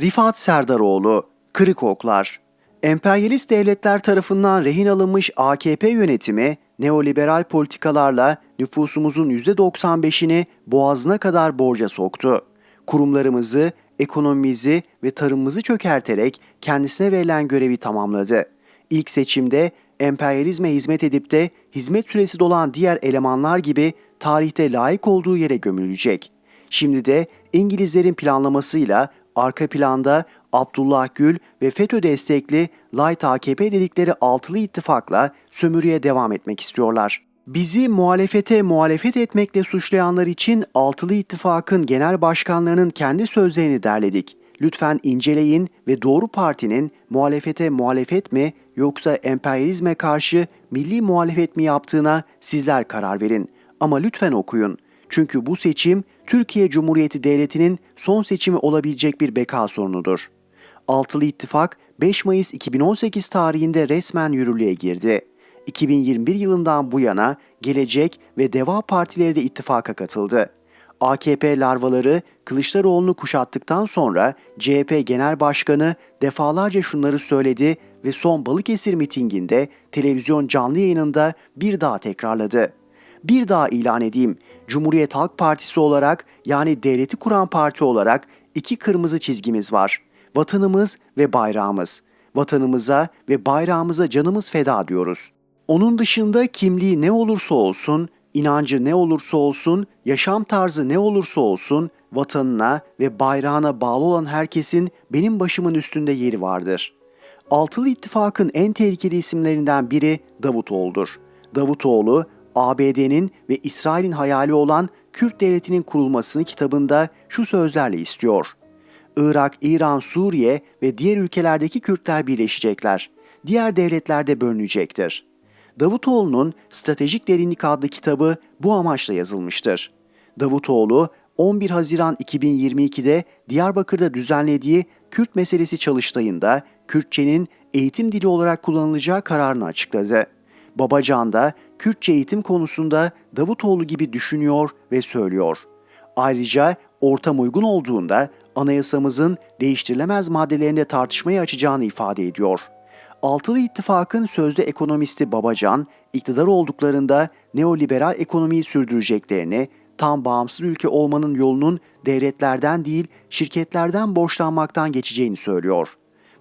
Rifat Serdaroğlu, Kırık Oklar Emperyalist devletler tarafından rehin alınmış AKP yönetimi, neoliberal politikalarla nüfusumuzun %95'ini boğazına kadar borca soktu. Kurumlarımızı, ekonomimizi ve tarımımızı çökerterek kendisine verilen görevi tamamladı. İlk seçimde emperyalizme hizmet edip de hizmet süresi dolan diğer elemanlar gibi tarihte layık olduğu yere gömülecek. Şimdi de İngilizlerin planlamasıyla arka planda Abdullah Gül ve FETÖ destekli Light AKP dedikleri altılı ittifakla sömürüye devam etmek istiyorlar. Bizi muhalefete muhalefet etmekle suçlayanlar için altılı ittifakın genel başkanlarının kendi sözlerini derledik. Lütfen inceleyin ve doğru partinin muhalefete muhalefet mi yoksa emperyalizme karşı milli muhalefet mi yaptığına sizler karar verin. Ama lütfen okuyun. Çünkü bu seçim Türkiye Cumhuriyeti Devleti'nin son seçimi olabilecek bir beka sorunudur. Altılı İttifak 5 Mayıs 2018 tarihinde resmen yürürlüğe girdi. 2021 yılından bu yana Gelecek ve Deva Partileri de ittifaka katıldı. AKP larvaları Kılıçdaroğlu'nu kuşattıktan sonra CHP Genel Başkanı defalarca şunları söyledi ve son Balıkesir mitinginde televizyon canlı yayınında bir daha tekrarladı. Bir daha ilan edeyim. Cumhuriyet Halk Partisi olarak yani devleti kuran parti olarak iki kırmızı çizgimiz var. Vatanımız ve bayrağımız. Vatanımıza ve bayrağımıza canımız feda diyoruz. Onun dışında kimliği ne olursa olsun, inancı ne olursa olsun, yaşam tarzı ne olursa olsun, vatanına ve bayrağına bağlı olan herkesin benim başımın üstünde yeri vardır. Altılı İttifak'ın en tehlikeli isimlerinden biri Davutoğlu'dur. Davutoğlu, ABD'nin ve İsrail'in hayali olan Kürt devletinin kurulmasını kitabında şu sözlerle istiyor. Irak, İran, Suriye ve diğer ülkelerdeki Kürtler birleşecekler. Diğer devletler de bölünecektir. Davutoğlu'nun Stratejik Derinlik adlı kitabı bu amaçla yazılmıştır. Davutoğlu 11 Haziran 2022'de Diyarbakır'da düzenlediği Kürt meselesi çalıştayında Kürtçenin eğitim dili olarak kullanılacağı kararını açıkladı. Babacan da Kürtçe eğitim konusunda Davutoğlu gibi düşünüyor ve söylüyor. Ayrıca ortam uygun olduğunda anayasamızın değiştirilemez maddelerinde tartışmayı açacağını ifade ediyor. Altılı İttifak'ın sözde ekonomisti Babacan, iktidar olduklarında neoliberal ekonomiyi sürdüreceklerini, tam bağımsız ülke olmanın yolunun devletlerden değil şirketlerden borçlanmaktan geçeceğini söylüyor.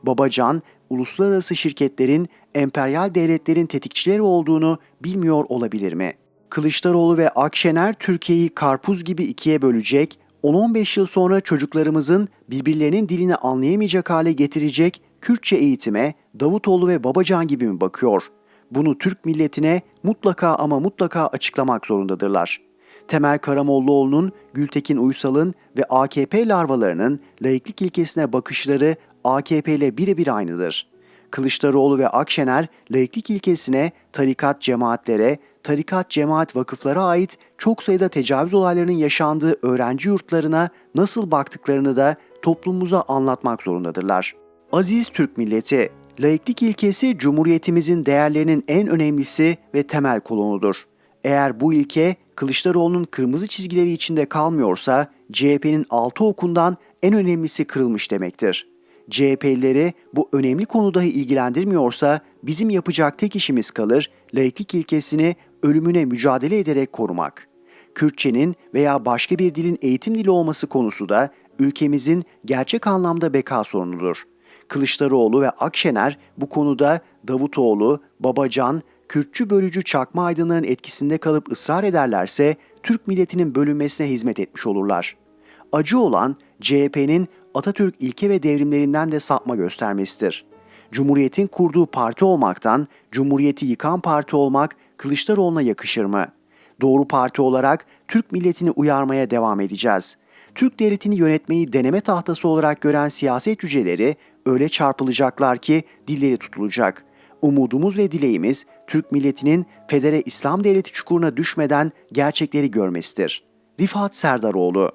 Babacan, uluslararası şirketlerin emperyal devletlerin tetikçileri olduğunu bilmiyor olabilir mi? Kılıçdaroğlu ve Akşener Türkiye'yi karpuz gibi ikiye bölecek, 10-15 yıl sonra çocuklarımızın birbirlerinin dilini anlayamayacak hale getirecek Kürtçe eğitime Davutoğlu ve Babacan gibi mi bakıyor? Bunu Türk milletine mutlaka ama mutlaka açıklamak zorundadırlar. Temel Karamollaoğlu'nun, Gültekin Uysal'ın ve AKP larvalarının laiklik ilkesine bakışları AKP ile birebir aynıdır. Kılıçdaroğlu ve Akşener laiklik ilkesine tarikat cemaatlere, tarikat cemaat vakıflara ait çok sayıda tecavüz olaylarının yaşandığı öğrenci yurtlarına nasıl baktıklarını da toplumumuza anlatmak zorundadırlar. Aziz Türk milleti, laiklik ilkesi Cumhuriyetimizin değerlerinin en önemlisi ve temel kolonudur. Eğer bu ilke Kılıçdaroğlu'nun kırmızı çizgileri içinde kalmıyorsa CHP'nin altı okundan en önemlisi kırılmış demektir. CHP'lileri bu önemli konu dahi ilgilendirmiyorsa bizim yapacak tek işimiz kalır laiklik ilkesini ölümüne mücadele ederek korumak. Kürtçenin veya başka bir dilin eğitim dili olması konusu da ülkemizin gerçek anlamda beka sorunudur. Kılıçdaroğlu ve Akşener bu konuda Davutoğlu, Babacan, Kürtçü bölücü çakma aydınların etkisinde kalıp ısrar ederlerse Türk milletinin bölünmesine hizmet etmiş olurlar. Acı olan CHP'nin Atatürk ilke ve devrimlerinden de sapma göstermesidir. Cumhuriyetin kurduğu parti olmaktan Cumhuriyeti yıkan parti olmak Kılıçdaroğlu'na yakışır mı? Doğru parti olarak Türk milletini uyarmaya devam edeceğiz. Türk devletini yönetmeyi deneme tahtası olarak gören siyaset cüceleri öyle çarpılacaklar ki dilleri tutulacak. Umudumuz ve dileğimiz Türk milletinin federe İslam devleti çukuruna düşmeden gerçekleri görmesidir. Rifat Serdaroğlu